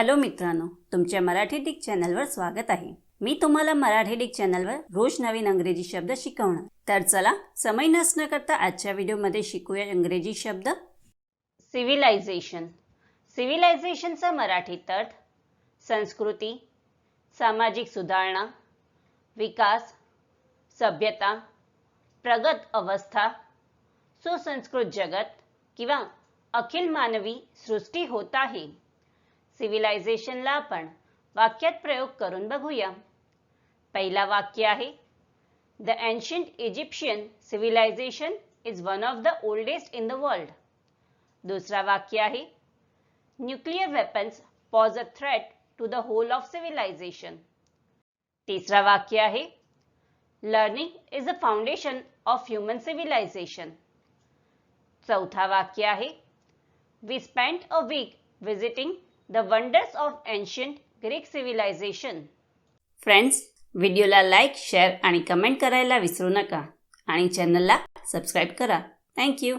Hello मित्रांनो तुमच्या Marathi Dick चॅनलवर स्वागत आहे. मी तुम्हाला मराठी डिक चॅनलवर रोज नवीन अंग्रेजी शब्द शिकवणार. तर चला समय नसणं करता आजच्या व्हिडिओमध्ये शिकूया इंग्रजी शब्द. सिव्हिलायझेशन सिव्हिलायझेशनचा मराठी तट संस्कृती सामाजिक सुधारणा विकास सभ्यता प्रगत अवस्था सुसंस्कृत जगत किंवा अखिल मानवी सृष्टी होत आहे. सिव्हिलायझेशनला आपण प्रयोग करून बघूया. पहिला वाक्य आहे the ancient Egyptian civilization is one of the oldest in the world दुसरा वाक्य आहे nuclear weapons pose a threat to the whole of civilization तिसरा वाक्य आहे learning is a foundation of human civilization चौथा वाक्य आहे we spent a week visiting the wonders of ancient Greek civilization friends व्हिडिओला लाईक शेअर आणि comment करायला विसरू नका. आणि चॅनलला सबस्क्राईब करा. थँक्यू